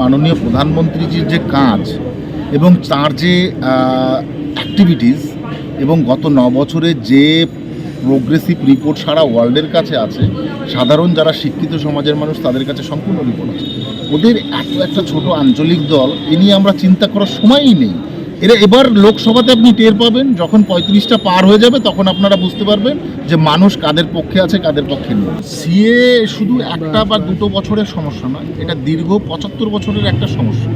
মাননীয় প্রধানমন্ত্রীজির যে কাজ এবং তার যে অ্যাক্টিভিটিস এবং গত ন বছরে যে প্রোগ্রেসিভ রিপোর্ট সারা ওয়ার্ল্ডের কাছে আছে, সাধারণ যারা শিক্ষিত সমাজের মানুষ তাদের কাছে সম্পূর্ণ রিপোর্ট আছে। ওদের এত একটা ছোট আঞ্চলিক দল, এ নিয়ে আমরা চিন্তা করার সময়ই নেই। এরা এবার লোকসভাতে আপনি টের পাবেন, যখন পঁয়ত্রিশটা পার হয়ে যাবে, তখন আপনারা বুঝতে পারবেন যে মানুষ কাদের পক্ষে আছে, কাদের পক্ষে নেই। সিএ শুধু একটা বা দুটো বছরের সমস্যা নয়, এটা দীর্ঘ পঁচাত্তর বছরের একটা সমস্যা।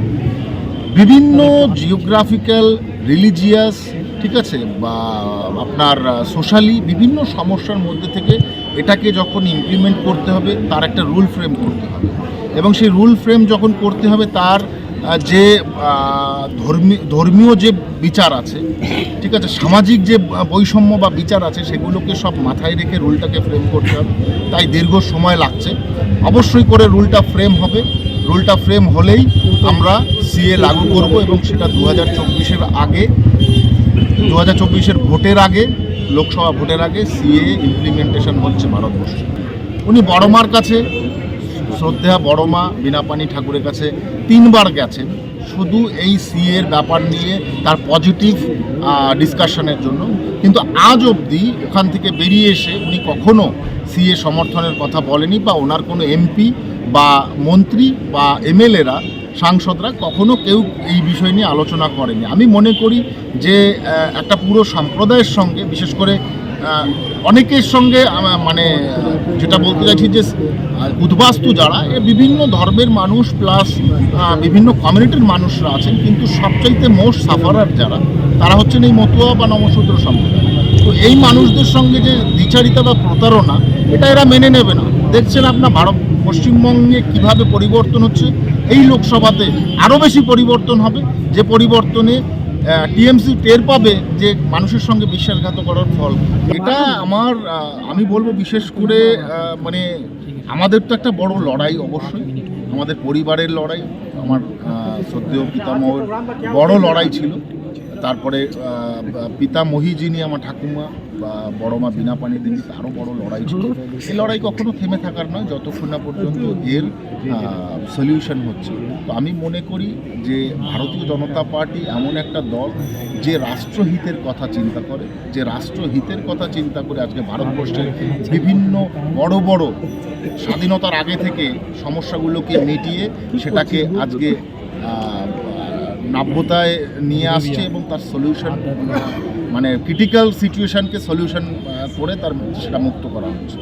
বিভিন্ন জিওগ্রাফিক্যাল রিলিজিয়াস ঠিক আছে, বা আপনার সোশ্যালি বিভিন্ন সমস্যার মধ্যে থেকে এটাকে যখন ইমপ্লিমেন্ট করতে হবে, তার একটা রুল ফ্রেম করতে হবে। এবং সেই রুল ফ্রেম যখন করতে হবে, তার যে ধর্মী- ধর্মীয় যে বিচার আছে, ঠিক আছে, সামাজিক যে বৈষম্য বা বিচার আছে, সেগুলোকে সব মাথায় রেখে রুলটাকে ফ্রেম করতে হবে। তাই দীর্ঘ সময় লাগছে। অবশ্যই করে রুলটা ফ্রেম হবে। রুলটা ফ্রেম হলেই আমরা সিএ লাগু করব এবং সেটা দু হাজার চব্বিশের আগে দু হাজার চব্বিশের ভোটের আগে, লোকসভা ভোটের আগে সিএ ইমপ্লিমেন্টেশন হচ্ছে ভারতবর্ষে। উনি বড়মার কাছে শ্রদ্ধা বড়মা বিনাপানি ঠাকুরের কাছে তিনবার গেছেন। শুধু এই সিএর ব্যাপার নিয়ে তার পজিটিভ ডিসকাশনের জন্য। কিন্তু আজ অবধি ওখান থেকে বেরিয়ে এসে উনি কখনো সিএ সমর্থনের কথা বলেনি বা ওনার কোনো এমপি বা মন্ত্রী বা এমএলএরা সাংসদরা কখনো কেউ এই বিষয় নিয়ে আলোচনা করেনি। আমি মনে করি যে একটা পুরো সম্প্রদায়ের সঙ্গে, বিশেষ করে অনেকের সঙ্গে মানে যেটা বলতে চাইছি যে উদ্বাস্তু যারা, এ বিভিন্ন ধর্মের মানুষ প্লাস বিভিন্ন কমিউনিটির মানুষরা আছেন, কিন্তু সবচাইতে মোস্ট সাফারার যারা, তারা হচ্ছেন এই মতুয়া বা নমসূত্র সম্প্রদায়। তো এই মানুষদের সঙ্গে যে দ্বিচারিতা বা প্রতারণা, এটা এরা মেনে নেবে না। দেখছেন আপনার ভারত, পশ্চিমবঙ্গে কীভাবে পরিবর্তন হচ্ছে, এই লোকসভাতে আরও বেশি পরিবর্তন হবে। যে পরিবর্তনে টিএমসি টের পাবে যে মানুষের সঙ্গে বিশ্বাসঘাত করার ফল। এটা আমার আমি বলব বিশেষ করে মানে আমাদের তো একটা বড় লড়াই অবশ্যই। আমাদের পরিবারের লড়াই, আমার শ্রদ্ধেয় পিতামহের বড় লড়াই ছিল। তারপরে আহ, পিতামহী যিনি আমার ঠাকুমা বা বড় মা বিনা পানি দেবী তারও বড় লড়াই ছিল। এই লড়াই কখনো থেমে থাকার নয় যতক্ষণ না পর্যন্ত এর সলিউশন হচ্ছে। তো আমি মনে করি যে ভারতীয় জনতা পার্টি এমন একটা দল যে রাষ্ট্রহিতের কথা চিন্তা করে যে রাষ্ট্রহিতের কথা চিন্তা করে আজকে ভারতবর্ষের বিভিন্ন বড় বড় স্বাধীনতার আগে থেকে সমস্যাগুলোকে মিটিয়ে সেটাকে আজকে নাব্যতায় নিয়ে আসছে এবং তার সলিউশন মানে ক্রিটিক্যাল সিচুয়েশনকে সলিউশন করে তার সেটা মুক্ত করা হচ্ছে।